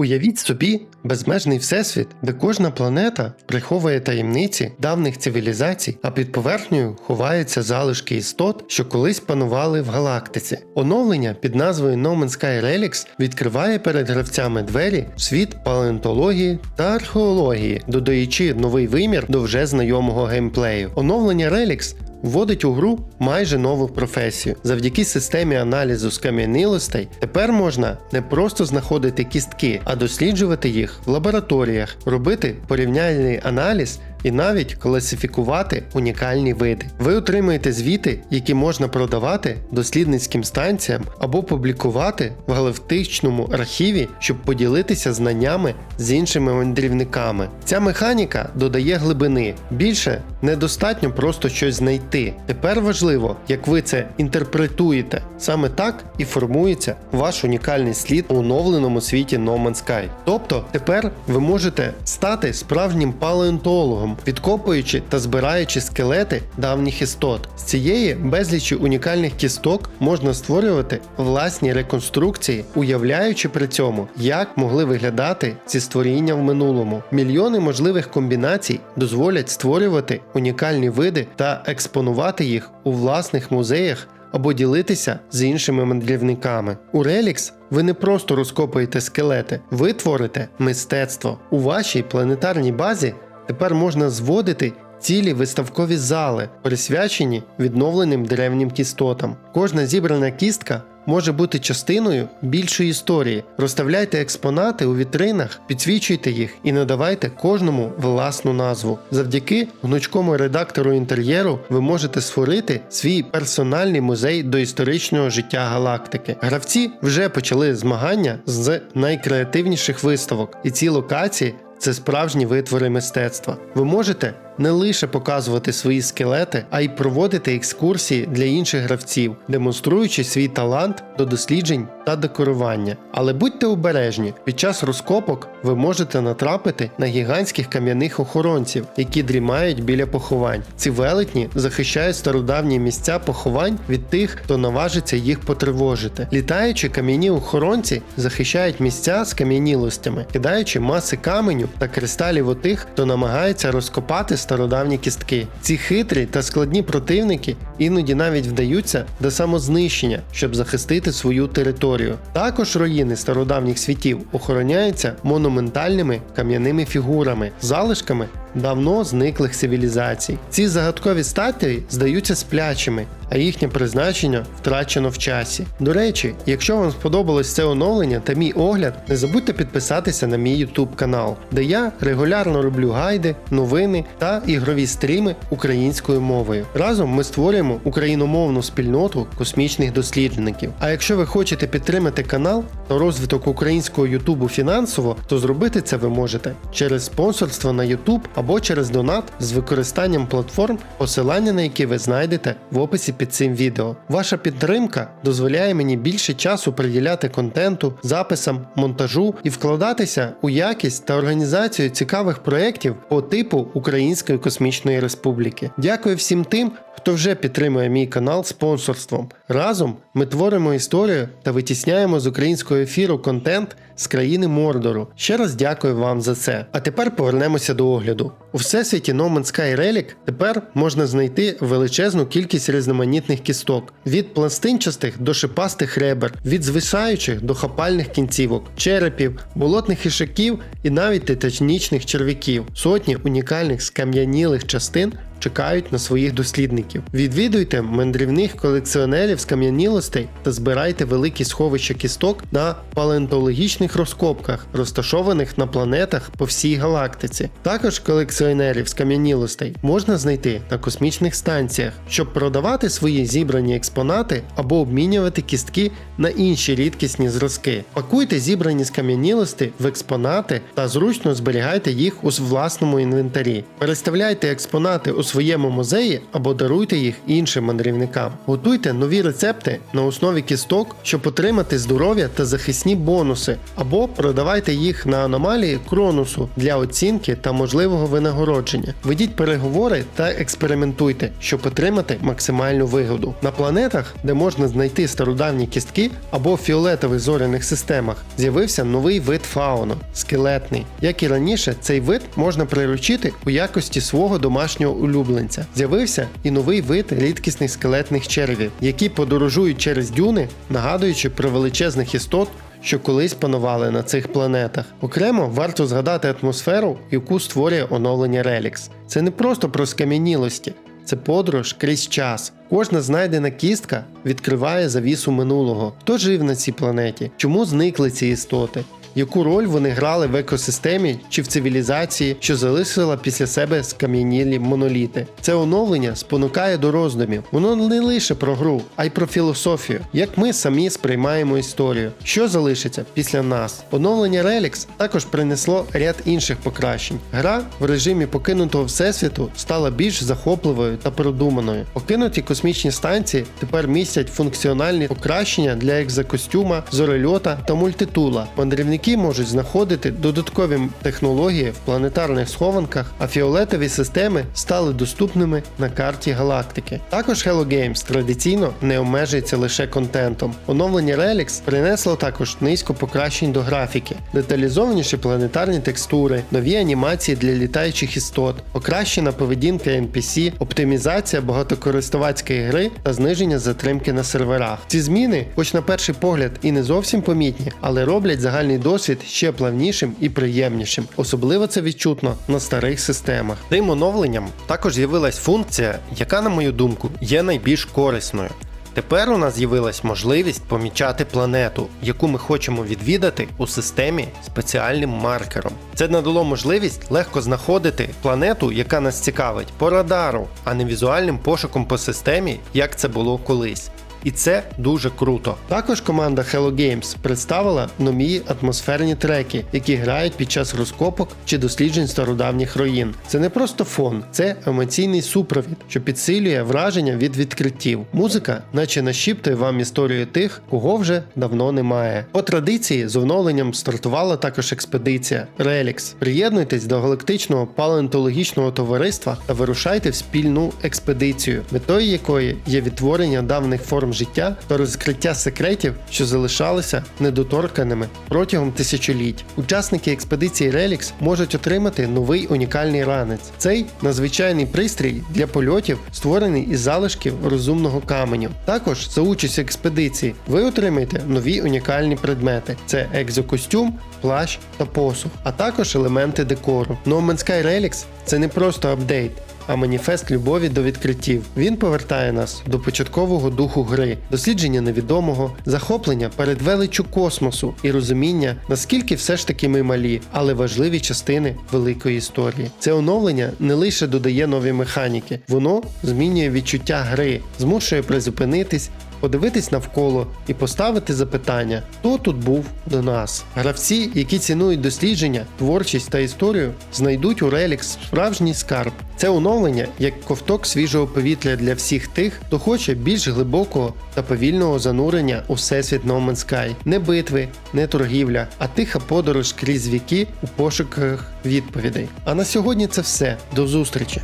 Уявіть собі безмежний всесвіт, де кожна планета приховує таємниці давних цивілізацій, а під поверхнею ховаються залишки істот, що колись панували в галактиці. Оновлення під назвою No Man's Sky Relics відкриває перед гравцями двері в світ палеонтології та археології, додаючи новий вимір до вже знайомого геймплею. Оновлення Relics Вводить у гру майже нову професію. Завдяки системі аналізу скам'янілостей тепер можна не просто знаходити кістки, а досліджувати їх в лабораторіях, робити порівняльний аналіз і навіть класифікувати унікальні види. Ви отримаєте звіти, які можна продавати дослідницьким станціям або публікувати в галактичному архіві, щоб поділитися знаннями з іншими мандрівниками. Ця механіка додає глибини. Більше недостатньо просто щось знайти. Тепер важливо, як ви це інтерпретуєте. Саме так і формується ваш унікальний слід у оновленому світі No Man's Sky. Тобто тепер ви можете стати справжнім палеонтологом, підкопуючи та збираючи скелети давніх істот. З цієї безлічі унікальних кісток можна створювати власні реконструкції, уявляючи при цьому, як могли виглядати ці створіння в минулому. Мільйони можливих комбінацій дозволять створювати унікальні види та експонувати їх у власних музеях або ділитися з іншими мандрівниками. У Relix ви не просто розкопуєте скелети, ви творите мистецтво. У вашій планетарній базі тепер можна зводити цілі виставкові зали, присвячені відновленим древнім кістотам. Кожна зібрана кістка. Може бути частиною більшої історії. Розставляйте експонати у вітринах, підсвічуйте їх і надавайте кожному власну назву. Завдяки гнучкому редактору інтер'єру ви можете створити свій персональний музей до історичного життя галактики. Гравці вже почали змагання з найкреативніших виставок, і ці локації це справжні витвори мистецтва. Ви можете не лише показувати свої скелети, а й проводити екскурсії для інших гравців, демонструючи свій талант до досліджень та декорування. Але будьте обережні, під час розкопок ви можете натрапити на гігантських кам'яних охоронців, які дрімають біля поховань. Ці велетні захищають стародавні місця поховань від тих, хто наважиться їх потривожити. Літаючі кам'яні охоронці захищають місця з кам'янілостями, кидаючи маси каменю та кристалів у тих, хто намагається розкопати стародавні кістки. Ці хитрі та складні противники іноді навіть вдаються до самознищення, щоб захистити свою територію. Також руїни стародавніх світів охороняються монументальними кам'яними фігурами, залишками давно зниклих цивілізацій. Ці загадкові статуї здаються сплячими, а їхнє призначення втрачено в часі. До речі, якщо вам сподобалось це оновлення та мій огляд, не забудьте підписатися на мій YouTube канал, де я регулярно роблю гайди, новини та ігрові стріми українською мовою. Разом ми створюємо україномовну спільноту космічних досліджників. А якщо ви хочете підтримати канал та розвиток українського Ютубу фінансово, то зробити це ви можете через спонсорство на YouTube або через донат з використанням платформ, посилання на які ви знайдете в описі під цим відео. Ваша підтримка дозволяє мені більше часу приділяти контенту, записам, монтажу і вкладатися у якість та організацію цікавих проєктів по типу Української космічної республіки. Дякую всім тим, хто вже підтримує мій канал спонсорством. Разом ми творимо історію та витісняємо з українського ефіру контент з країни Мордору. Ще раз дякую вам за це. А тепер повернемося до огляду. У всесвіті No Man's Sky Relic тепер можна знайти величезну кількість різноманітних кісток від пластинчастих до шипастих ребер, від звисаючих до хапальних кінцівок, черепів, болотних ішаків і навіть титанічних черв'яків. Сотні унікальних скам'янілих частин чекають на своїх дослідників. Відвідуйте мандрівних колекціонерів скам'янілостей та збирайте великі сховища кісток на палеонтологічних розкопках, розташованих на планетах по всій галактиці. Також колекціонерів скам'янілостей можна знайти на космічних станціях, щоб продавати свої зібрані експонати або обмінювати кістки на інші рідкісні зразки. Пакуйте зібрані скам'янілості в експонати та зручно зберігайте їх у власному інвентарі. Переставляйте експонати у своєму музеї або даруйте їх іншим мандрівникам. Готуйте нові рецепти на основі кісток, щоб отримати здоров'я та захисні бонуси, або продавайте їх на аномалії Кронусу для оцінки та можливого винагородження. Ведіть переговори та експериментуйте, щоб отримати максимальну вигоду. На планетах, де можна знайти стародавні кістки або фіолетових зоряних системах, з'явився новий вид фауну скелетний. Як і раніше, цей вид можна приручити у якості свого домашнього улюбленця. З'явився і новий вид рідкісних скелетних червів, які подорожують через дюни, нагадуючи про величезних істот. Що колись панували на цих планетах. Окремо варто згадати атмосферу, яку створює оновлення Релікс. Це не просто про скам'янілості, це подорож крізь час. Кожна знайдена кістка відкриває завісу минулого. Хто жив на цій планеті? Чому зникли ці істоти? Яку роль вони грали в екосистемі чи в цивілізації, що залишила після себе скам'янілі моноліти? Це оновлення спонукає до роздумів. Воно не лише про гру, а й про філософію, як ми самі сприймаємо історію, що залишиться після нас. Оновлення Relix також принесло ряд інших покращень. Гра в режимі покинутого всесвіту стала більш захопливою та продуманою. Покинуті космічні станції тепер містять функціональні покращення для екзокостюма, зорельота та мультитула. Мандрівники можуть знаходити додаткові технології в планетарних схованках, а фіолетові системи стали доступними на карті галактики. Також Hello Games традиційно не обмежується лише контентом. Оновлення Relix принесло також низку покращень до графіки, деталізованіші планетарні текстури, нові анімації для літаючих істот, покращена поведінка NPC, оптимізація багатокористувацької гри та зниження затримки на серверах. Ці зміни, хоч на перший погляд і не зовсім помітні, але роблять загальний досвід ще плавнішим і приємнішим. Особливо це відчутно на старих системах. Тим оновленням також з'явилась функція, яка, на мою думку, є найбільш корисною. Тепер у нас з'явилась можливість помічати планету, яку ми хочемо відвідати у системі спеціальним маркером. Це надало можливість легко знаходити планету, яка нас цікавить, по радару, а не візуальним пошуком по системі, як це було колись. І це дуже круто. Також команда Hello Games представила нові атмосферні треки, які грають під час розкопок чи досліджень стародавніх руїн. Це не просто фон, це емоційний супровід, що підсилює враження від відкриттів. Музика, наче нашіптує вам історію тих, кого вже давно немає. По традиції з оновленням стартувала також експедиція Relix. Приєднуйтесь до галактичного палеонтологічного товариства та вирушайте в спільну експедицію, метою якої є відтворення давних форм життя та розкриття секретів, що залишалися недоторканими протягом тисячоліть. Учасники експедиції Relix можуть отримати новий унікальний ранець. Цей надзвичайний пристрій для польотів створений із залишків розумного каменю. Також за участь експедиції ви отримаєте нові унікальні предмети: це екзокостюм, плащ та посух, а також елементи декору. No Relix – це не просто апдейт а маніфест любові до відкриттів. Він повертає нас до початкового духу гри, дослідження невідомого, захоплення перед величчю космосу і розуміння, наскільки все ж таки ми малі, але важливі частини великої історії. Це оновлення не лише додає нові механіки, воно змінює відчуття гри, змушує призупинитись. Подивитись навколо і поставити запитання, хто тут був до нас. Гравці, які цінують дослідження, творчість та історію, знайдуть у Relix справжній скарб. Це оновлення як ковток свіжого повітря для всіх тих, хто хоче більш глибокого та повільного занурення у всесвіт No Man's Sky. Не битви, не торгівля, а тиха подорож крізь віки у пошуках відповідей. А на сьогодні це все. До зустрічі!